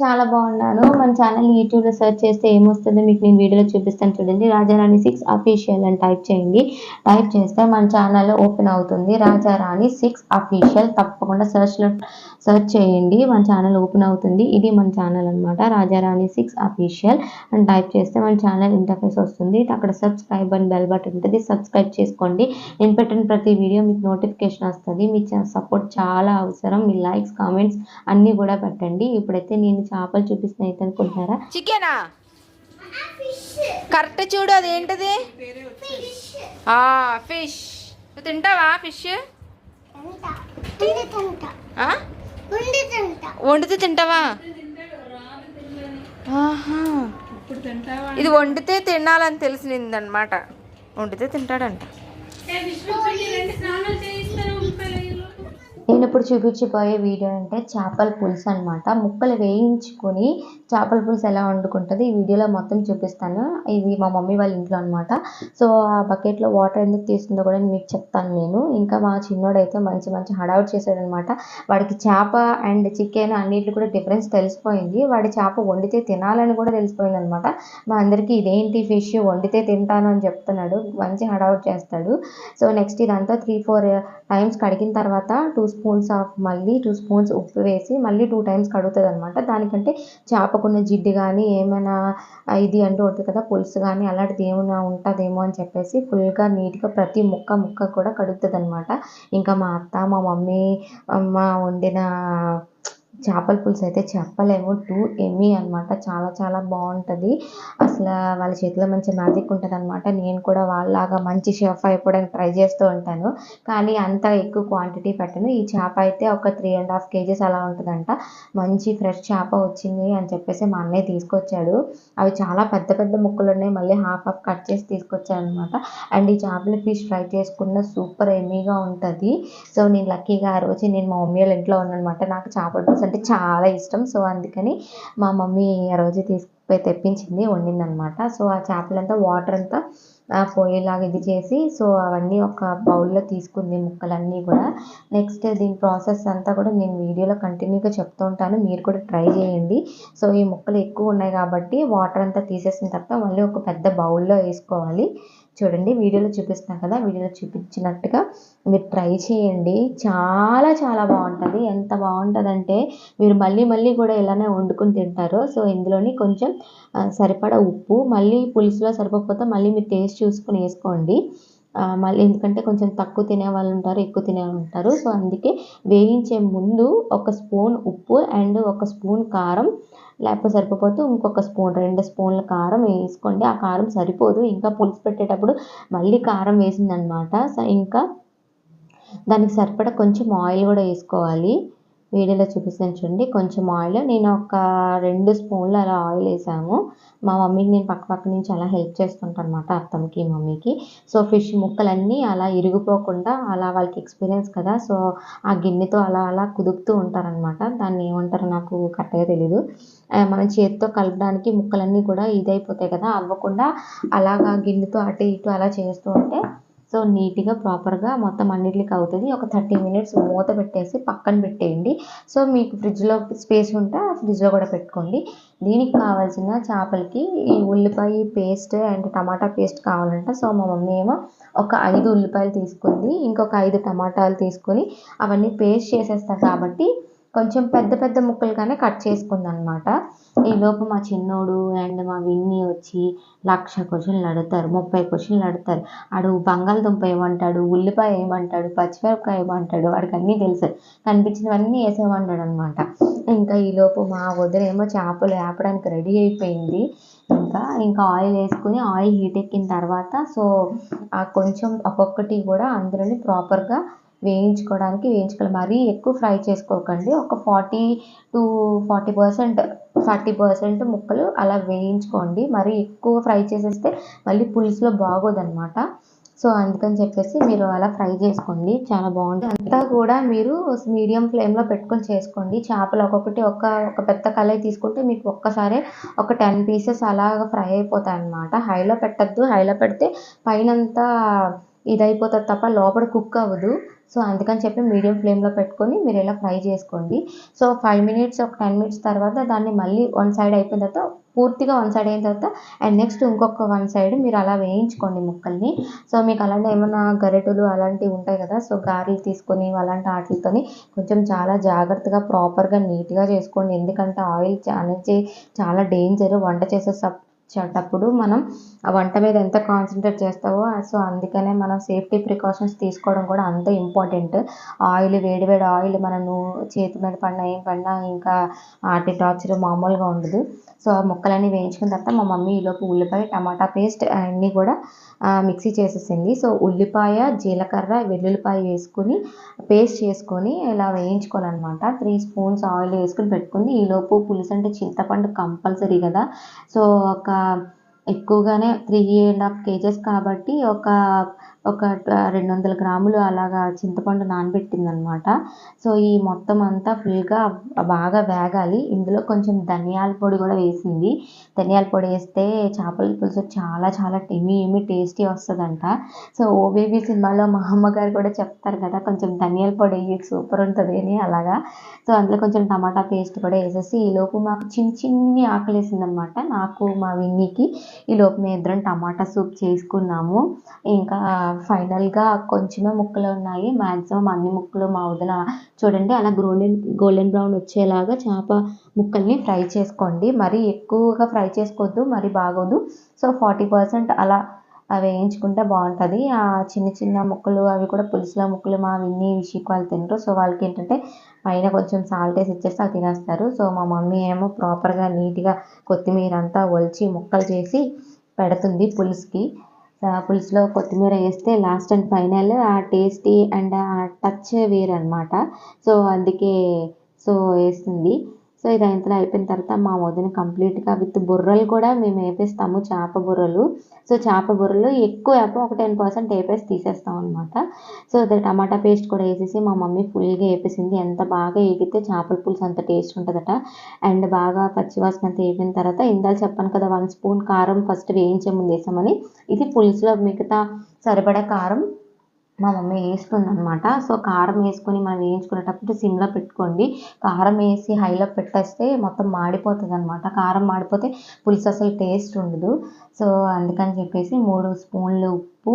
చాలా బాగున్నాను. మన ఛానల్ e యూట్యూబ్లో సెర్చ్ చేస్తే ఏమొస్తుందో మీకు నేను వీడియోలో చూపిస్తాను చూడండి. రాజారాణి సిక్స్ అఫీషియల్ అని టైప్ చేయండి. టైప్ చేస్తే మన ఛానల్ ఓపెన్ అవుతుంది. రాజారాణి సిక్స్ అఫీషియల్ తప్పకుండా సెర్చ్లో సెర్చ్ చేయండి. మన ఛానల్ ఓపెన్ అవుతుంది. ఇది మన ఛానల్ అనమాట రాజారాణి సిక్స్ అఫీషియల్ అని టైప్ చేస్తే మన ఛానల్ ఇంటర్ఫేస్ వస్తుంది. అక్కడ సబ్స్క్రైబ్ అని బెల్ బటన్ ఉంటుంది. సబ్స్క్రైబ్ చేసుకోండి. నేను పెట్టిన ప్రతి వీడియో మీకు నోటిఫికేషన్ వస్తుంది. మీ సపోర్ట్ చాలా అవసరం. మీ లైక్స్ కామెంట్స్ అన్నీ కూడా పెట్టండి. ఇప్పుడైతే నేను చేపలు చూపిస్తున్నా అయితే అనుకుంటున్నారా? చికెనా? కరెక్ట్ చూడు అది ఏంటది ఫిష్. తింటావా ఫిష్? వండితే తింటావా? ఆహా. ఇది వండితే తినాలని తెలిసిందనమాట. వండితే తింటాడంట. నేను ఇప్పుడు చూపించిపోయే వీడియో అంటే చేపల పులుసు అనమాట ముక్కలు వేయించుకొని చేపల పులుసు ఎలా వండుకుంటుంది ఈ వీడియోలో మొత్తం చూపిస్తాను. ఇది మా మమ్మీ వాళ్ళ ఇంట్లో అనమాట సో ఆ బకెట్లో వాటర్ ఎందుకు తీస్తుందో కూడా మీకు చెప్తాను నేను. ఇంకా మా చిన్నోడైతే మంచి మంచి హడావుట్ చేశాడనమాట వాడికి చేప అండ్ చికెన్ అన్నిటి కూడా డిఫరెన్స్ తెలిసిపోయింది. వాడి చేప వండితే తినాలని కూడా తెలిసిపోయింది అనమాట మా అందరికీ ఇదేంటి ఫిష్? వండితే తింటాను అని చెప్తున్నాడు. మంచి హడావుట్ చేస్తాడు. సో నెక్స్ట్ ఇదంతా త్రీ ఫోర్ టైమ్స్ కడిగిన తర్వాత టూ స్పూన్ స్పూన్స్ ఆఫ్ మళ్ళీ టూ స్పూన్స్ ఉప్పు వేసి మళ్ళీ టూ టైమ్స్ కడుగుతుంది అనమాట దానికంటే చేపకున్న జిడ్డు కానీ ఏమైనా ఇది అంటూ ఉంటుంది కదా పులుసు కానీ అలాంటిది ఏమైనా ఉంటుందేమో అని చెప్పేసి ఫుల్గా నీట్గా ప్రతి ముక్క ముక్క కూడా కడుగుతుంది అనమాట ఇంకా మా అత్త మా మమ్మీ మా వండిన చేపల పులుసు అయితే చెప్పలేము. టూ ఎమీ అనమాట చాలా చాలా బాగుంటుంది. అసలు వాళ్ళ చేతిలో మంచి మ్యాజిక్ ఉంటుంది అనమాట నేను కూడా వాళ్ళలాగా మంచి షెఫ్ అయిపోవడానికి ట్రై చేస్తూ ఉంటాను. కానీ అంత ఎక్కువ క్వాంటిటీ పెట్టను. ఈ చేప అయితే ఒక త్రీ అండ్ హాఫ్ కేజీస్ అలా ఉంటుందంట. మంచి ఫ్రెష్ చేప వచ్చింది అని చెప్పేసి మా అన్నయ్య తీసుకొచ్చాడు. అవి చాలా పెద్ద పెద్ద ముక్కలు ఉన్నాయి. మళ్ళీ హాఫ్ హాఫ్ కట్ చేసి తీసుకొచ్చాడు అనమాట అండ్ ఈ చేపల ఫిష్ ఫ్రై చేసుకున్న సూపర్ ఎమీగా ఉంటుంది. సో నేను లక్కీగా ఆ రోజు నేను మా మమ్మీ వాళ్ళ ఇంట్లో ఉన్నానమాట నాకు చేపల పులుసు అంటే చాలా ఇష్టం. సో అందుకని మా మమ్మీ ఆ రోజు తీసుకుపోయి తెప్పించింది వండిందనమాట సో ఆ చేపలంతా వాటర్ అంతా పోయేలాగా ఇది చేసి సో అవన్నీ ఒక బౌల్లో తీసుకుంది ముక్కలన్నీ కూడా. నెక్స్ట్ దీని ప్రాసెస్ అంతా కూడా నేను వీడియోలో కంటిన్యూగా చెప్తూ ఉంటాను. మీరు కూడా ట్రై చేయండి. సో ఈ ముక్కలు ఎక్కువ ఉన్నాయి కాబట్టి వాటర్ అంతా తీసేసిన తర్వాత మళ్ళీ ఒక పెద్ద బౌల్లో వేసుకోవాలి. చూడండి వీడియోలో చూపిస్తున్నాను కదా వీడియోలో చూపించినట్టుగా మీరు ట్రై చేయండి. చాలా చాలా బాగుంటుంది. ఎంత బాగుంటుందంటే మీరు మళ్ళీ మళ్ళీ కూడా ఇలానే వండుకుని తింటారు. సో ఇందులోని కొంచెం సరిపడా ఉప్పు మళ్ళీ పులుసులో సరిపోకపోతే మళ్ళీ మీరు టేస్ట్ చూసుకుని వేసుకోండి. మళ్ళీ ఎందుకంటే కొంచెం తక్కువ తినే వాళ్ళు ఉంటారు ఎక్కువ తినే వాళ్ళు ఉంటారు. సో అందుకే వేయించే ముందు ఒక స్పూన్ ఉప్పు అండ్ ఒక స్పూన్ కారం లేకపోతే సరిపోతే ఇంకొక స్పూన్ రెండు స్పూన్ల కారం వేసుకోండి. ఆ కారం సరిపోదు. ఇంకా పులుసు పెట్టేటప్పుడు మళ్ళీ కారం వేసిందనమాట. సో ఇంకా దానికి సరిపడా కొంచెం ఆయిల్ కూడా వేసుకోవాలి. వీడియోలో చూపిస్తాను చూడండి. కొంచెం ఆయిల్ నేను ఒక రెండు స్పూన్లు అలా ఆయిల్ వేసాము. మా మమ్మీకి నేను పక్క పక్క నుంచి అలా హెల్ప్ చేస్తుంటాను అనమాట అత్తమ్మకి మమ్మీకి. సో ఫిష్ ముక్కలన్నీ అలా ఇరిగిపోకుండా అలా వాళ్ళకి ఎక్స్పీరియన్స్ కదా. సో ఆ గిన్నెతో అలా అలా కుదుపుతూ ఉంటారనమాట. దాన్ని ఏమంటారో నాకు కరెక్ట్గా తెలీదు. మనం చేతితో కలపడానికి ముక్కలన్నీ కూడా ఇదైపోతాయి కదా. అవ్వకుండా అలాగా గిన్నెతో అటు ఇటు అలా చేస్తూ ఉంటే సో నీట్గా ప్రాపర్గా మొత్తం అన్నిటికి అవుతుంది. ఒక థర్టీ మినిట్స్ మూత పెట్టేసి పక్కన పెట్టేయండి. సో మీకు ఫ్రిడ్జ్లో స్పేస్ ఉంటే ఆ ఫ్రిడ్జ్లో కూడా పెట్టుకోండి. దీనికి కావాల్సిన చేపలకి ఈ ఉల్లిపాయ పేస్ట్ అండ్ టమాటా పేస్ట్ కావాలంట. సో మా మమ్మీ ఏమో ఒక ఐదు ఉల్లిపాయలు తీసుకుంది. ఇంకొక ఐదు టమాటాలు తీసుకొని అవన్నీ పేస్ట్ చేసేస్తారు కాబట్టి కొంచెం పెద్ద పెద్ద ముక్కలుగానే కట్ చేసుకుందనమాట. ఈలోపు మా చిన్నోడు అండ్ మా విన్ని వచ్చి లక్ష క్వశ్చన్లు అడుగుతారు ముప్పై క్వశ్చన్లు అడుగుతారు. ఆడు బంగాళదుంప ఏమంటాడు ఉల్లిపాయ ఏమంటాడు పచ్చిమిరపకాయ ఏమంటాడు వాడికి అన్నీ తెలుసు. కనిపించినవన్నీ వేసేమంటాడు అనమాట ఇంకా ఈలోపు మా వదిలేమో చేపలు వేపడానికి రెడీ అయిపోయింది. ఇంకా ఇంకా ఆయిల్ వేసుకుని ఆయిల్ హీట్ ఎక్కిన తర్వాత సో ఆ కొంచెం ఒక్కొక్కటి కూడా అందులోని ప్రాపర్గా వేయించుకోవడానికి వేయించుకోవాలి. మరీ ఎక్కువ ఫ్రై చేసుకోకండి. ఒక forty to forty percent thirty percent ముక్కలు అలా వేయించుకోండి. మరీ ఎక్కువ ఫ్రై చేసేస్తే మళ్ళీ పులుసులో బాగోదన్నమాట. సో అందుకని చెప్పేసి మీరు అలా ఫ్రై చేసుకోండి. చాలా బాగుంటుంది. అంతా కూడా మీరు మీడియం ఫ్లేమ్లో పెట్టుకొని చేసుకోండి. చేపలు ఒక్కొక్కటి ఒక ఒక పెద్ద కళాయి తీసుకుంటే మీకు ఒక్కసారే ఒక టెన్ పీసెస్ అలాగ ఫ్రై అయిపోతాయి అన్నమాట హైలో పెట్టద్దు. హైలో పెడితే పైనంతా ఇది అయిపోతుంది తప్ప లోపల కుక్ అవ్వదు. సో అందుకని చెప్పి మీడియం ఫ్లేమ్లో పెట్టుకొని మీరు ఇలా ఫ్రై చేసుకోండి. సో ఫైవ్ మినిట్స్ ఒక టెన్ మినిట్స్ తర్వాత దాన్ని మళ్ళీ వన్ సైడ్ అయిపోయిన తర్వాత పూర్తిగా వన్ సైడ్ అయిన తర్వాత అండ్ నెక్స్ట్ ఇంకొక వన్ సైడ్ మీరు అలా వేయించుకోండి ముక్కల్ని. సో మీకు అలాంటి ఏమైనా గరిటెలు అలాంటివి ఉంటాయి కదా సో గారెలు తీసుకొని అలాంటి వాటితోని కొంచెం చాలా జాగ్రత్తగా ప్రాపర్గా నీట్గా చేసుకోండి. ఎందుకంటే ఆయిల్ అనేది చాలా డేంజర్. వంట చేసే సప్ చేటప్పుడు మనం ఆ వంట మీద ఎంత కాన్సన్ట్రేట్ చేస్తావో సో అందుకనే మనం సేఫ్టీ ప్రికాషన్స్ తీసుకోవడం కూడా అంతే ఇంపార్టెంట్ ఆయిల్ వేడి వేడి ఆయిల్ మన చేతి మీద పడినా ఏం పడినా ఇంకా వాటి టార్చర్ మామూలుగా ఉండదు. సో ఆ ముక్కలన్నీ వేయించుకున్న తర్వాత మా మమ్మీ ఈలోపు ఉల్లిపాయ టమాటా పేస్ట్ అన్నీ కూడా మిక్సీ చేసేసింది. సో ఉల్లిపాయ జీలకర్ర వెల్లుల్లిపాయ వేసుకుని పేస్ట్ చేసుకొని ఇలా వేయించుకోవాలన్నమాట. త్రీ స్పూన్స్ ఆయిల్ వేసుకుని పెట్టుకుంది. ఈలోపు పులుసు అంటే చింతపండు కంపల్సరీ కదా. సో ఒక ఎక్కువగానే త్రీ అండ్ హాఫ్ కేజెస్ కాబట్టి ఒక ఒక రెండు వందల గ్రాములు అలాగా చింతపండు నానబెట్టింది అనమాట సో ఈ మొత్తం అంతా ఫుల్గా బాగా వేగాలి. ఇందులో కొంచెం ధనియాల పొడి కూడా వేసింది. ధనియాల పొడి వేస్తే చేపల పులుసు చాలా చాలా ఎమ్మి ఎమి టేస్టీ వస్తుందంట. సో ఓబేబీ సినిమాలో మా అమ్మగారు కూడా చెప్తారు కదా కొంచెం ధనియాల పొడి వేయి సూపర్ ఉంటుంది అని అలాగా. సో అందులో కొంచెం టమాటా పేస్ట్ కూడా వేసేసి ఈలోపు మాకు చిన్న చిన్ని ఆకలి వేసిందనమాట. నాకు మా విన్నీకి ఈలోపు మేము ఇద్దరం టమాటా సూప్ చేసుకున్నాము. ఇంకా ఫైనల్గా కొంచెమే ముక్కలు ఉన్నాయి. మ్యాక్సిమం అన్ని ముక్కలు మా వదిన చూడండి అలా గోల్డెన్ గోల్డెన్ బ్రౌన్ వచ్చేలాగా చేప ముక్కల్ని ఫ్రై చేసుకోండి. మరి ఎక్కువగా ఫ్రై చేసుకోవద్దు మరి బాగోదు. సో ఫార్టీ పర్సెంట్ అలా అవి వేయించుకుంటే బాగుంటుంది. ఆ చిన్న చిన్న ముక్కలు అవి కూడా పులుసులో ముక్కలు మా విన్ని విషిక్ వాళ్ళు తినరు సో వాళ్ళకి ఏంటంటే పైన కొంచెం సాల్ట్ వేసి ఇచ్చేస్తే అవి తినేస్తారు. సో మా మమ్మీ ఏమో ప్రాపర్గా నీట్గా కొత్తిమీర అంతా ఒలిచి ముక్కలు చేసి పెడుతుంది పులుసుకి. పులుసులో కొత్తిమీర వేస్తే లాస్ట్ అండ్ ఫైనల్ ఆ టేస్టీ అండ్ ఆ టచ్ వేరనమాట సో అందుకే సో వేస్తుంది. సో ఇది ఇంతలో అయిపోయిన తర్వాత మా వదిన కంప్లీట్గా విత్ బుర్రలు కూడా మేము వేపిస్తాము చేప బుర్రలు. సో చేప బుర్రలు ఎక్కువ వేపం ఒక టెన్ పర్సెంట్ వేపేసి తీసేస్తాం అనమాట సో అది టమాటా పేస్ట్ కూడా వేసేసి మా మమ్మీ ఫుల్గా వేపేసింది. ఎంత బాగా వేగితే చేపల పులుసు అంత టేస్ట్ ఉంటుందట. అండ్ బాగా పచ్చివాసన అంత వేపిన తర్వాత ఇందాక చెప్పాను కదా వన్ స్పూన్ కారం ఫస్ట్ వేయించే ముందు వేసామని. ఇది పులుసులో మిగతా సరిపడా కారం మా మమ్మీ వేస్తుంది అనమాట సో కారం వేసుకొని మనం వేయించుకునేటప్పుడు సిమ్లో పెట్టుకోండి. కారం వేసి హైలో పెట్టేస్తే మొత్తం మాడిపోతుంది అనమాట కారం మాడిపోతే పులుసు అసలు టేస్ట్ ఉండదు. సో అందుకని చెప్పేసి మూడు స్పూన్లు ఉప్పు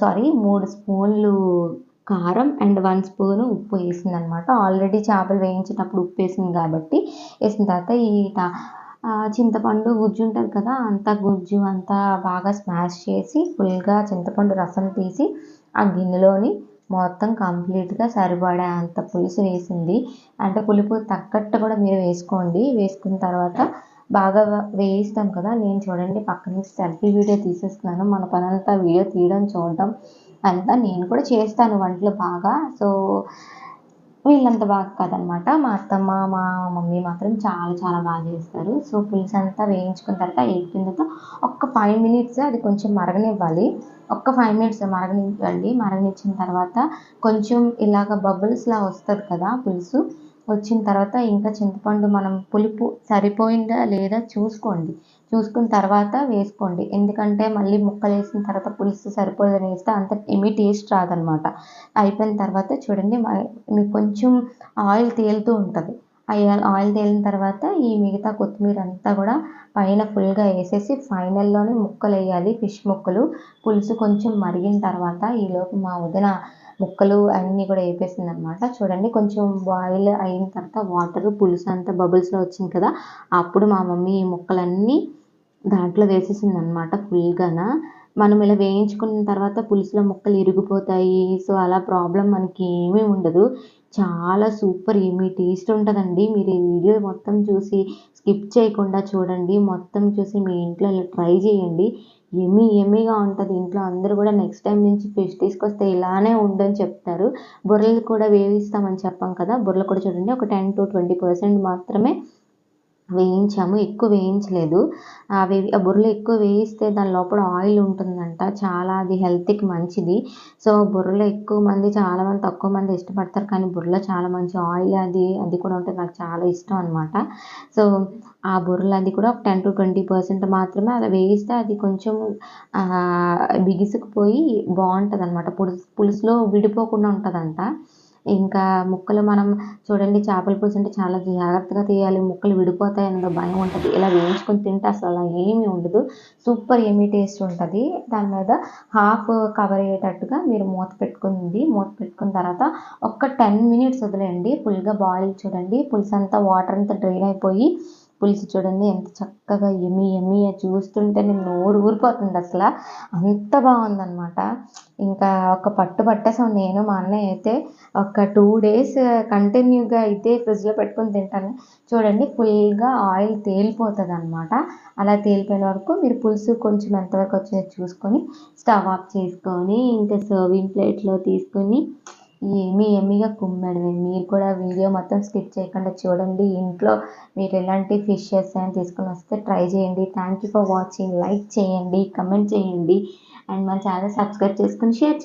సారీ మూడు స్పూన్లు కారం అండ్ వన్ స్పూన్ ఉప్పు వేసింది అనమాట ఆల్రెడీ చేపలు వేయించేటప్పుడు ఉప్పు వేసింది కాబట్టి వేసిన తర్వాత ఈ చింతపండు గుజ్జు ఉంటుంది కదా అంత గుజ్జు అంతా బాగా స్మాష్ చేసి ఫుల్గా చింతపండు రసం తీసి ఆ గిన్నెలోని మొత్తం కంప్లీట్గా సరిపడే అంత పులుసు వేసింది. అంటే పులుపు తగ్గట్టు కూడా మీరు వేసుకోండి. వేసుకున్న తర్వాత బాగా వేయిస్తాం కదా. నేను చూడండి పక్క నుంచి సెల్ఫీ వీడియో తీసేస్తున్నాను. మన పనంతా వీడియో తీయడం చూడడం అంతా నేను కూడా చేస్తాను వంటలు బాగా. సో వీళ్ళంత బాగా కాదనమాట. మా అత్తమ్మ మా మమ్మీ మాత్రం చాలా చాలా బాగా చేస్తారు. సో పులుసు అంతా వేయించుకున్న తర్వాత వేగిన తర్వాత ఒక్క ఫైవ్ మినిట్స్ అది కొంచెం మరగనివ్వాలి. ఒక్క ఫైవ్ మినిట్స్ మరగనివ్వండి. మరగనిచ్చిన తర్వాత కొంచెం ఇలాగ బబుల్స్లా వస్తుంది కదా పులుసు. వచ్చిన తర్వాత ఇంకా చింతపండు మనం పులుపు సరిపోయిందా లేదా చూసుకోండి. చూసుకున్న తర్వాత వేసుకోండి. ఎందుకంటే మళ్ళీ ముక్కలు వేసిన తర్వాత పులుసు సరిపోదని వేస్తే అంత ఏమీ టేస్ట్ రాదనమాట అయిపోయిన తర్వాత చూడండి మ- మీకు కొంచెం ఆయిల్ తేలుతూ ఉంటుంది. ఆయిల్ తేలిన తర్వాత ఈ మిగతా కొత్తిమీర అంతా కూడా పైన ఫుల్గా వేసేసి ఫైనల్లోనే ముక్కలు వేయాలి. ఫిష్ ముక్కలు. పులుసు కొంచెం మరిగిన తర్వాత ఈలోపు మా వదిన ముక్కలు అన్నీ కూడా వేపేసింది అనమాట చూడండి కొంచెం బాయిల్ అయిన తర్వాత వాటర్ పులుసు అంతా బబుల్స్లో వచ్చింది కదా అప్పుడు మా మమ్మీ ఈ ముక్కలన్నీ దాంట్లో వేసేసింది అనమాట ఫుల్గాన మనం ఇలా వేయించుకున్న తర్వాత పులుసులో ముక్కలు ఇరిగిపోతాయి సో అలా ప్రాబ్లం మనకి ఏమీ ఉండదు. చాలా సూపర్ ఏమి టేస్ట్ ఉంటుందండి. మీరు ఈ వీడియో మొత్తం చూసి స్కిప్ చేయకుండా చూడండి. మొత్తం చూసి మీ ఇంట్లో ఇలా ట్రై చేయండి. ఎమ్మి ఎమ్మిగా ఉంటుంది. ఇంట్లో అందరూ కూడా నెక్స్ట్ టైం నుంచి ఫిష్ తీసుకొస్తే ఇలానే ఉండని చెప్తారు. బుర్రలు కూడా వేవిస్తామని చెప్పాం కదా. బుర్రలు కూడా చూడండి ఒక టెన్ టు ట్వంటీ పర్సెంట్ మాత్రమే వేయించాము ఎక్కువ వేయించలేదు. అవి ఆ బుర్రలు ఎక్కువ వేయిస్తే దాని లోపల ఆయిల్ ఉంటుందంట. చాలా అది హెల్త్కి మంచిది. సో బుర్రలు ఎక్కువ మంది చాలా మంది తక్కువ మంది ఇష్టపడతారు. కానీ బుర్రలో చాలా మంచి ఆయిల్ అది అది కూడా ఉంటుంది నాకు చాలా ఇష్టం అనమాట సో ఆ బుర్రలు అది కూడా ఒక టెన్ టు ట్వంటీ పర్సెంట్ మాత్రమే అలా వేయిస్తే అది కొంచెం బిగుసుకుపోయి బాగుంటుంది అనమాట పులుసు పులుసులో విడిపోకుండా ఉంటుందంట. ఇంకా ముక్కలు మనం చూడండి చేపల పులుసు అంటే చాలా జాగ్రత్తగా తీయాలి. ముక్కలు విడిపోతాయి అన్న భయం ఉంటుంది. ఇలా వేయించుకొని తింటే అసలు అలా ఏమీ ఉండదు. సూపర్ ఏమీ టేస్ట్ ఉంటుంది. దాని మీద హాఫ్ కవర్ అయ్యేటట్టుగా మీరు మూత పెట్టుకుంది మూత పెట్టుకున్న తర్వాత ఒక్క టెన్ మినిట్స్ వదిలేయండి. ఫుల్గా బాయిల్ చూడండి. పులుసు అంతా వాటర్ అంతా డ్రైన్ అయిపోయి పులుసు చూడండి ఎంత చక్కగా ఎమి ఎమి చూస్తుంటే నేను నోరు ఊరిపోతుంది అసలు. అంత బాగుందనమాట ఇంకా ఒక పట్టు పట్టేసాం నేను మా అన్నయ్య అయితే. ఒక టూ డేస్ కంటిన్యూగా అయితే ఫ్రిడ్జ్లో పెట్టుకొని తింటాను. చూడండి ఫుల్గా ఆయిల్ తేలిపోతుంది అనమాట అలా తేలిపోయిన వరకు మీరు పులుసు కొంచెం ఎంతవరకు వచ్చిందో చూసుకొని స్టవ్ ఆఫ్ చేసుకొని ఇంకా సర్వింగ్ ప్లేట్లో తీసుకొని ఏమీ ఎమ్మిగా కుమ్మడమే మీరు కూడా వీడియో మొత్తం స్కిప్ చేయకుండా చూడండి. ఇంట్లో మీరు ఎలాంటి ఫిషెస్ అని తీసుకొని వస్తే ట్రై చేయండి. Thank you for watching like చేయండి కమెంట్ చేయండి. అండ్ మన ఛానల్ సబ్స్క్రైబ్ చేసుకొని షేర్ చేయండి.